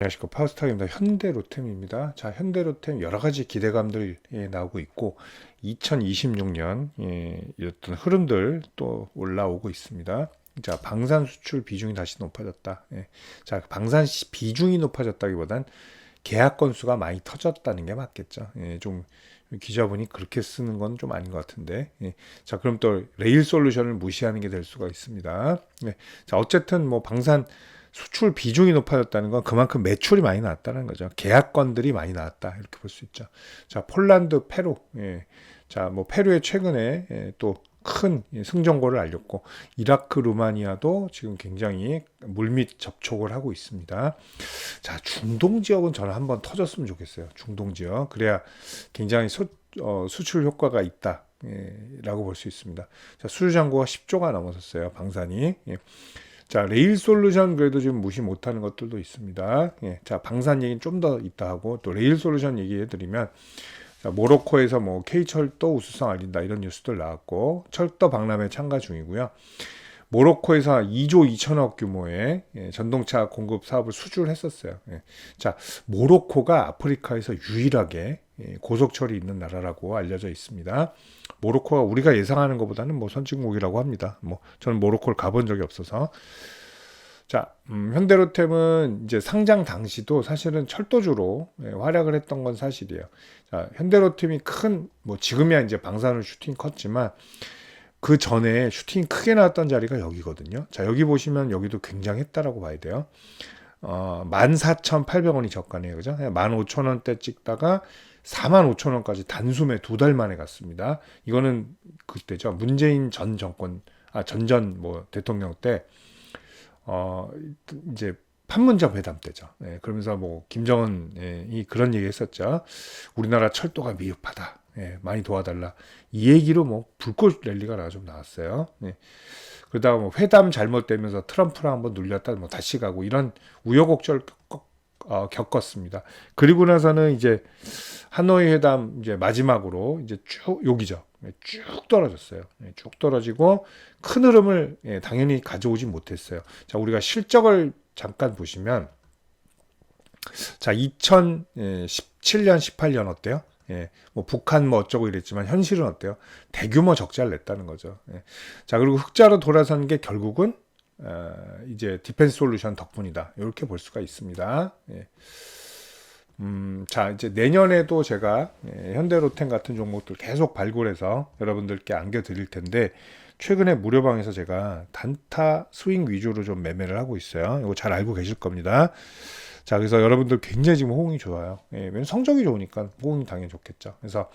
안녕하십니까 파우스타입니다. 현대로템입니다. 자 현대로템 여러 가지 기대감들이 예, 나오고 있고 2026년 예, 어떤 흐름들 또 올라오고 있습니다. 자 방산 수출 비중이 다시 높아졌다. 예. 자 방산 시- 비중이 높아졌다기보단 계약 건수가 많이 터졌다는 게 맞겠죠. 예, 좀 기자분이 그렇게 쓰는 건 좀 아닌 것 같은데. 예. 자 그럼 또 레일 솔루션을 무시하는 게 될 수가 있습니다. 예. 자 어쨌든 뭐 방산 수출 비중이 높아졌다는 건 그만큼 매출이 많이 나왔다는 거죠. 계약건들이 많이 나왔다 이렇게 볼 수 있죠. 자 폴란드, 페루, 예. 자뭐 페루에 최근에 예, 또큰 승전고를 알렸고 이라크, 루마니아도 지금 굉장히 물밑 접촉을 하고 있습니다. 자 중동 지역은 저는 한번 터졌으면 좋겠어요. 중동 지역 그래야 굉장히 수, 어, 수출 효과가 있다. 예, 라고 볼 수 있습니다. 자, 수주 잔고가 10조가 넘어섰어요. 방산이. 예. 자, 레일 솔루션 그래도 지금 무시 못하는 것들도 있습니다. 예, 자, 방산 얘기는 좀 더 있다 하고 또 레일 솔루션 얘기해 드리면 자, 모로코에서 뭐 K철도 우수성 알린다 이런 뉴스들 나왔고 철도 박람회 참가 중이고요. 모로코에서 2조 2천억 규모의 예, 전동차 공급 사업을 수주를 했었어요. 예. 자, 모로코가 아프리카에서 유일하게 예, 고속철이 있는 나라라고 알려져 있습니다. 모로코가 우리가 예상하는 것보다는 뭐 선진국이라고 합니다. 뭐 저는 모로코를 가본 적이 없어서 자, 음, 현대로템은 이제 상장 당시도 사실은 철도주로 예, 활약을 했던 건 사실이에요. 자, 현대로템이 큰, 뭐 지금이야 이제 방산을 슈팅 컸지만 그 전에 슈팅이 크게 나왔던 자리가 여기거든요. 자, 여기 보시면 여기도 굉장했다라고 봐야 돼요. 어, 14,800원이 저가네요. 그죠? 15,000원대 찍다가 45,000원까지 단숨에 두 달 만에 갔습니다. 이거는 그때죠. 문재인 전 정권, 아, 전전 뭐 대통령 때 어, 이제 판문점 회담 때죠. 예, 그러면서 뭐 김정은이 그런 얘기 했었죠. 우리나라 철도가 미흡하다. 예, 많이 도와달라. 이 얘기로 뭐 불꽃 랠리가 나 좀 나왔어요. 예. 그러다가 뭐 회담 잘못되면서 트럼프랑 한번 눌렸다 뭐 다시 가고 이런 우여곡절 겪- 어, 겪었습니다. 그리고 나서는 이제 하노이 회담 이제 마지막으로 이제 쭉 여기죠. 예, 쭉 떨어졌어요. 예, 쭉 떨어지고 큰 흐름을 예, 당연히 가져오지 못했어요. 자, 우리가 실적을 잠깐 보시면 자, 2017년, 18년 어때요? 예, 뭐 북한 뭐 어쩌고 이랬지만 현실은 어때요? 대규모 적자를 냈다는 거죠. 예. 자, 그리고 흑자로 돌아선 게 결국은 어, 이제 디펜스 솔루션 덕분이다. 이렇게 볼 수가 있습니다. 예. 음, 자, 이제 내년에도 제가 예, 현대로템 같은 종목들 계속 발굴해서 여러분들께 안겨드릴 텐데, 최근에 무료방에서 제가 단타 스윙 위주로 좀 매매를 하고 있어요. 이거 잘 알고 계실 겁니다. 자, 그래서 여러분들 굉장히 지금 호응이 좋아요. 예, 성적이 좋으니까 호응이 당연히 좋겠죠. 그래서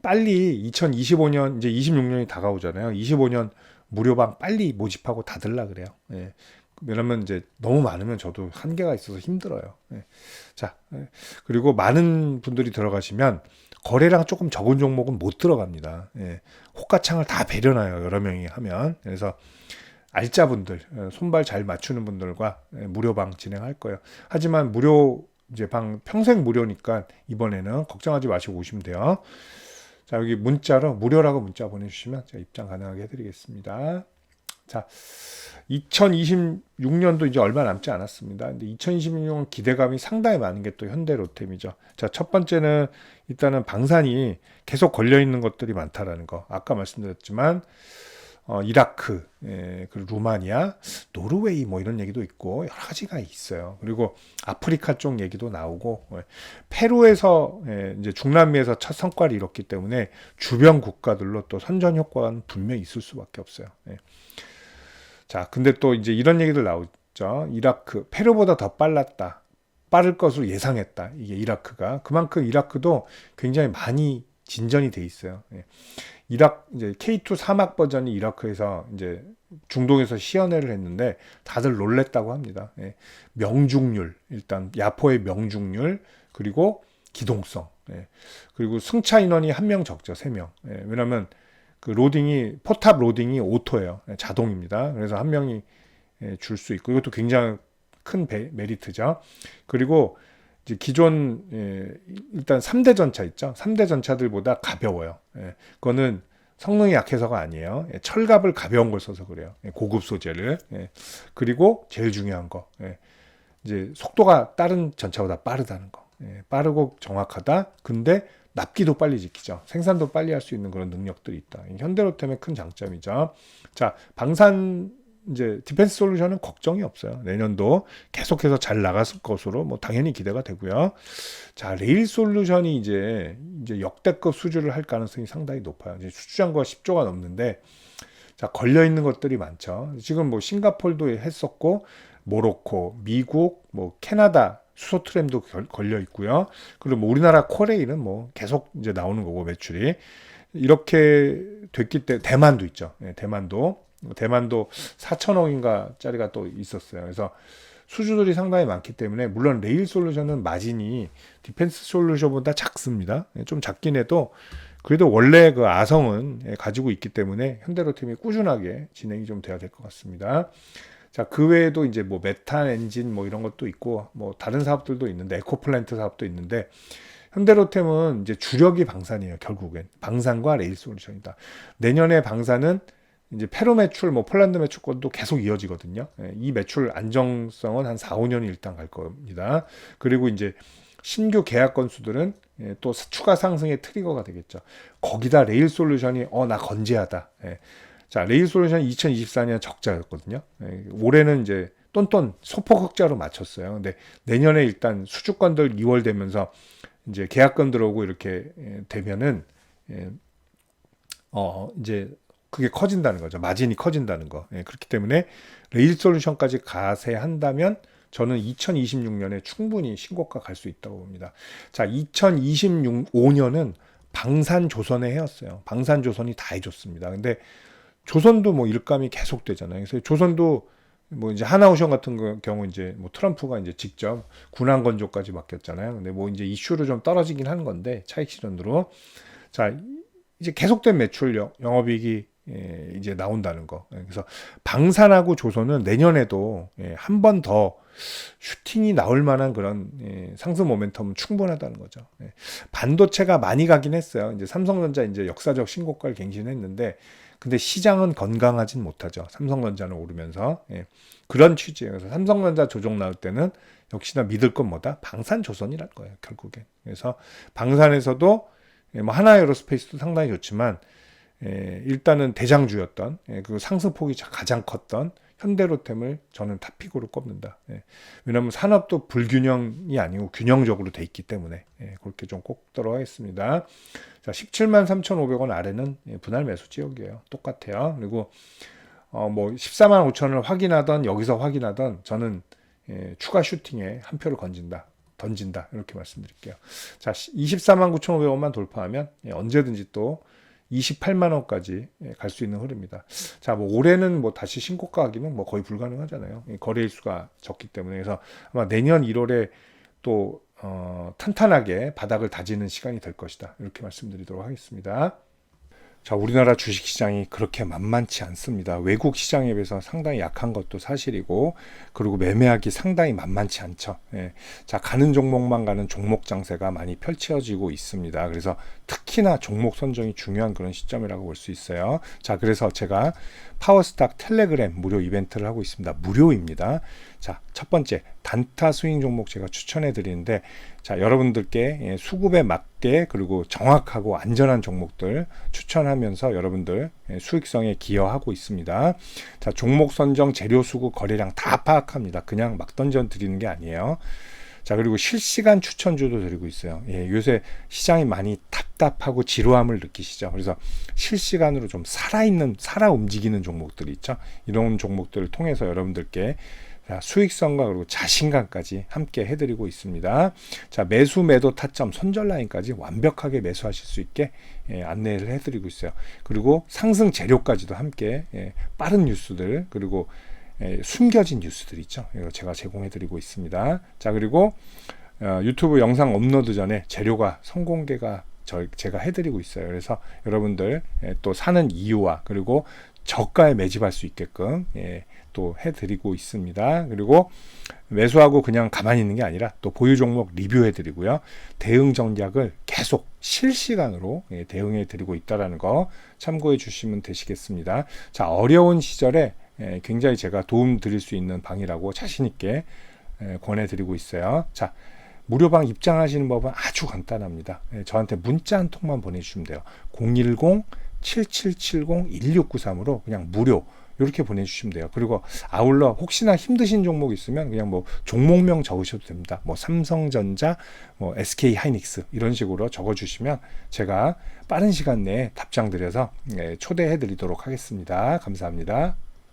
빨리 2025년, 이제 26년이 다가오잖아요. 25년 무료방 빨리 모집하고 닫을라 그래요. 예. 왜냐면 이제 너무 많으면 저도 한계가 있어서 힘들어요. 예. 자, 예. 그리고 많은 분들이 들어가시면 거래량 조금 적은 종목은 못 들어갑니다. 예. 호가창을 다 배려놔요. 여러 명이 하면. 그래서 알짜분들, 예, 손발 잘 맞추는 분들과 예, 무료방 진행할 거예요. 하지만 무료 이제 방 평생 무료니까 이번에는 걱정하지 마시고 오시면 돼요. 자, 여기 문자로 무료라고 문자 보내주시면 제가 입장 가능하게 해드리겠습니다. 자, 2026년도 이제 얼마 남지 않았습니다. 근데 2026년 기대감이 상당히 많은 게 또 현대 로템이죠. 자, 첫 번째는 일단은 방산이 계속 걸려 있는 것들이 많다라는 거. 아까 말씀드렸지만 어, 이라크, 예, 그리고 루마니아, 노르웨이 뭐 이런 얘기도 있고 여러 가지가 있어요. 그리고 아프리카 쪽 얘기도 나오고 예, 페루에서 예, 이제 중남미에서 첫 성과를 이뤘기 때문에 주변 국가들로 또 선전 효과는 분명히 있을 수밖에 없어요. 예. 자, 근데 또 이제 이런 얘기들 나오죠. 이라크, 페루보다 더 빨랐다. 빠를 것으로 예상했다. 이게 이라크가. 그만큼 이라크도 굉장히 많이 진전이 돼 있어요. 예. 이락 이제 K2 사막 버전이 이라크에서 이제 중동에서 시연회를 했는데 다들 놀랬다고 합니다. 예. 명중률 일단 야포의 명중률 그리고 기동성 예. 그리고 승차 인원이 한 명 적죠 세 명. 예. 왜냐하면 그 로딩이 포탑 로딩이 오토예요 예, 자동입니다. 그래서 한 명이 예, 줄수 있고 이것도 굉장히 큰 배- 메리트죠. 그리고 이제 기존 예, 일단 3대 전차 있죠. 3대 전차들보다 가벼워요. 예, 그거는 성능이 약해서가 아니에요. 예, 철갑을 가벼운 걸 써서 그래요. 예, 고급 소재를. 예, 그리고 제일 중요한 거. 예, 이제 속도가 다른 전차보다 빠르다는 거. 예, 빠르고 정확하다. 근데 납기도 빨리 지키죠. 생산도 빨리 할 수 있는 그런 능력들이 있다. 현대로템의 큰 장점이죠. 자, 방산 이제 디펜스 솔루션은 걱정이 없어요. 내년도 계속해서 잘 나갔을 것으로 뭐 당연히 기대가 되고요. 자, 레일 솔루션이 이제 이제 역대급 수주를 할 가능성이 상당히 높아요. 이제 수주장과 10조가 넘는데 자, 걸려 있는 것들이 많죠. 지금 뭐 싱가폴도 했었고 모로코, 미국, 뭐 캐나다 수소 트램도 걸려 있고요. 그리고 뭐 우리나라 코레일은 뭐 계속 이제 나오는 거고 매출이 이렇게 됐기 때문에 대만도 있죠. 네, 대만도 대만도 4천억인가 짜리가 또 있었어요. 그래서 수주들이 상당히 많기 때문에 물론 레일 솔루션은 마진이 디펜스 솔루션보다 작습니다. 네, 좀 작긴 해도 그래도 원래 그 아성은 가지고 있기 때문에 현대로팀이 꾸준하게 진행이 좀 돼야 될 것 같습니다. 자, 그 외에도 이제 뭐 메탄 엔진 뭐 이런 것도 있고 뭐 다른 사업들도 있는데 에코플랜트 사업도 있는데 현대로템은 이제 주력이 방산이에요. 결국엔 방산과 레일 솔루션이다. 내년에 방산은 이제 페로 매출, 뭐 폴란드 매출권도 계속 이어지거든요. 예, 이 매출 안정성은 한 4, 5년이 일단 갈 겁니다. 그리고 이제 신규 계약 건수들은 예, 또 추가 상승의 트리거가 되겠죠. 거기다 레일 솔루션이 어 나 건재하다. 예. 자, 레일 솔루션 2024년 적자였거든요. 예, 올해는 이제 똔똔 소폭 흑자로 맞췄어요. 근데 내년에 일단 수주권들 2월 되면서 이제 계약금 들어오고 이렇게 예, 되면은 예, 어 이제 그게 커진다는 거죠. 마진이 커진다는 거. 예, 그렇기 때문에 레일 솔루션까지 가세한다면 저는 2026년에 충분히 신고가 갈 수 있다고 봅니다. 자, 2025년은 방산 조선에 해였어요. 방산 조선이 다 해줬습니다. 근데 조선도 뭐 일감이 계속 되잖아요. 그래서 조선도 뭐 이제 하나오션 같은 경우 이제 뭐 트럼프가 이제 직접 군항 건조까지 맡겼잖아요. 근데 뭐 이제 이슈로 좀 떨어지긴 하는 건데 차익 실현으로 자 이제 계속된 매출 영업이익이 예, 이제 나온다는 거. 예, 그래서 방산하고 조선은 내년에도 예, 한번 더 슈팅이 나올 만한 그런 예, 상승 모멘텀은 충분하다는 거죠. 예, 반도체가 많이 가긴 했어요. 이제 삼성전자 이제 역사적 신고가를 갱신했는데 근데 시장은 건강하진 못하죠. 삼성전자는 오르면서 예, 그런 취지예요. 그래서 삼성전자 조정 나올 때는 역시나 믿을 건 뭐다? 방산 조선이랄 거예요. 결국엔. 그래서 방산에서도 예, 뭐 하나 에어로스페이스도 상당히 좋지만 예, 일단은 대장주였던 예, 그 상승폭이 가장 컸던 현대로템을 저는 탑픽으로 꼽는다. 예, 왜냐하면 산업도 불균형이 아니고 균형적으로 돼 있기 때문에 예, 그렇게 좀꼭 들어가겠습니다. 자, 17만 3,500원 아래는 예, 분할 매수 지역이에요. 똑같아요. 그리고 어, 뭐 14만 5천을 확인하던 여기서 확인하던 저는 예, 추가 슈팅에 한 표를 건진다. 던진다. 이렇게 말씀드릴게요. 자, 24만 9,500원만 돌파하면 예, 언제든지 또 28만 원까지 예, 갈수 있는 흐름입니다. 자, 뭐 올해는 뭐 다시 신고가 하기는 뭐 거의 불가능하잖아요. 거래일 수가 적기 때문에 그래서 아마 내년 1월에 또 어, 탄탄하게 바닥을 다지는 시간이 될 것이다. 이렇게 말씀드리도록 하겠습니다. 자, 우리나라 주식 시장이 그렇게 만만치 않습니다. 외국 시장에 비해서 상당히 약한 것도 사실이고, 그리고 매매하기 상당히 만만치 않죠. 예. 자, 가는 종목만 가는 종목 장세가 많이 펼쳐지고 있습니다. 그래서 특히나 종목 선정이 중요한 그런 시점이라고 볼 수 있어요. 자, 그래서 제가 파워스탁 텔레그램 무료 이벤트를 하고 있습니다. 무료입니다. 자, 첫 번째 단타 스윙 종목 제가 추천해 드리는데 자, 여러분들께 예, 수급에 맞게 그리고 정확하고 안전한 종목들 추천하면서 여러분들 예, 수익성에 기여하고 있습니다. 자, 종목 선정, 재료 수급, 거래량 다 파악합니다. 그냥 막 던져 드리는 게 아니에요. 자, 그리고 실시간 추천주도 드리고 있어요. 예, 요새 시장이 많이 답답하고 지루함을 느끼시죠. 그래서 실시간으로 좀 살아있는, 살아 움직이는 종목들이 있죠. 이런 종목들을 통해서 여러분들께 수익성과 그리고 자신감까지 함께 해드리고 있습니다. 자 매수 매도 타점 손절 라인까지 완벽하게 매수하실 수 있게 예, 안내를 해드리고 있어요. 그리고 상승 재료까지도 함께 예, 빠른 뉴스들 그리고 예, 숨겨진 뉴스들 있죠. 이거 제가 제공해드리고 있습니다. 자 그리고 어, 유튜브 영상 업로드 전에 재료가 성공개가 저, 제가 해드리고 있어요. 그래서 여러분들 예, 또 사는 이유와 그리고 저가에 매집할 수 있게끔 예, 또 해드리고 있습니다. 그리고 매수하고 그냥 가만히 있는 게 아니라 또 보유 종목 리뷰해드리고요. 대응 전략을 계속 실시간으로 예, 대응해드리고 있다라는 거 참고해 주시면 되시겠습니다. 자 어려운 시절에 예, 굉장히 제가 도움 드릴 수 있는 방이라고 자신 있게 예, 권해드리고 있어요. 자, 무료방 입장하시는 법은 아주 간단합니다. 예, 저한테 문자 한 통만 보내주시면 돼요. 010-7770-1693으로 그냥 무료 이렇게 보내주시면 돼요. 그리고 아울러 혹시나 힘드신 종목 있으면 그냥 뭐 종목명 적으셔도 됩니다. 뭐 삼성전자, 뭐 SK 하이닉스 이런 식으로 적어주시면 제가 빠른 시간 내에 답장 드려서 예, 초대해 드리도록 하겠습니다. 감사합니다.